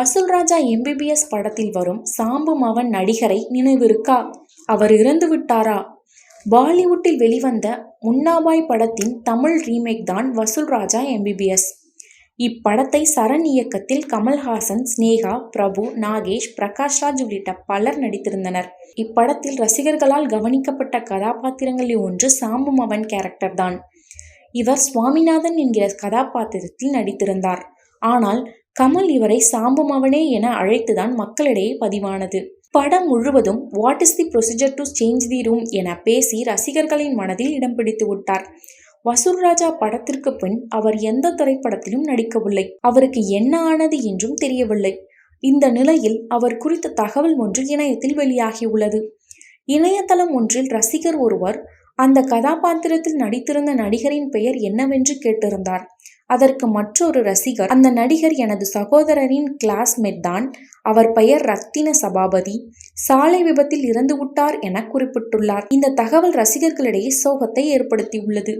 வசூல் ராஜா எம்பிபிஎஸ் படத்தில் வரும் சாம்பு மவன் நடிகரை நினைவிருக்கா? அவர் இறந்து விட்டாரா? பாலிவுட்டில் வெளிவந்த முன்னாபாய் படத்தின் தமிழ் ரீமேக் தான் வசூல் ராஜா எம்பிபிஎஸ் இப்படத்தை சரண் இயக்கத்தில் கமல்ஹாசன் ஸ்னேகா பிரபு நாகேஷ் பிரகாஷ்ராஜ் உள்ளிட்ட பலர் நடித்திருந்தனர். இப்படத்தில் ரசிகர்களால் கவனிக்கப்பட்ட கதாபாத்திரங்களில் ஒன்று சாம்பு மவன் கேரக்டர் தான். இவர் சுவாமிநாதன் என்கிற கதாபாத்திரத்தில் நடித்திருந்தார். ஆனால் கமல் இவரை சாம்புமவனே என அழைத்துதான் மக்களிடையே பதிவானது. படம் முழுவதும் what is the procedure to change the room என பேசி ரசிகர்களின் மனதில் இடம் பிடித்து விட்டார். வசூல்ராஜா படத்திற்கு பின் அவர் எந்த திரைப்படத்திலும் நடிக்கவில்லை. அவருக்கு என்ன ஆனது என்றும் தெரியவில்லை. இந்த நிலையில் அவர் குறித்த தகவல் ஒன்று இணையத்தில் வெளியாகியுள்ளது. இணையதளம் ஒன்றில் ரசிகர் ஒருவர் அந்த கதாபாத்திரத்தில் நடித்திருந்த நடிகரின் பெயர் என்னவென்று கேட்டிருந்தார் அதற்கு மற்றொரு ரசிகர் அந்த நடிகர் எனது சகோதரரின் கிளாஸ்மேட் தான். அவர் பெயர் ரத்தின சபாபதி. சாலை விபத்தில் இறந்துவிட்டார் என குறிப்பிட்டுள்ளார். இந்த தகவல் ரசிகர்களிடையே சோகத்தை ஏற்படுத்தியுள்ளது.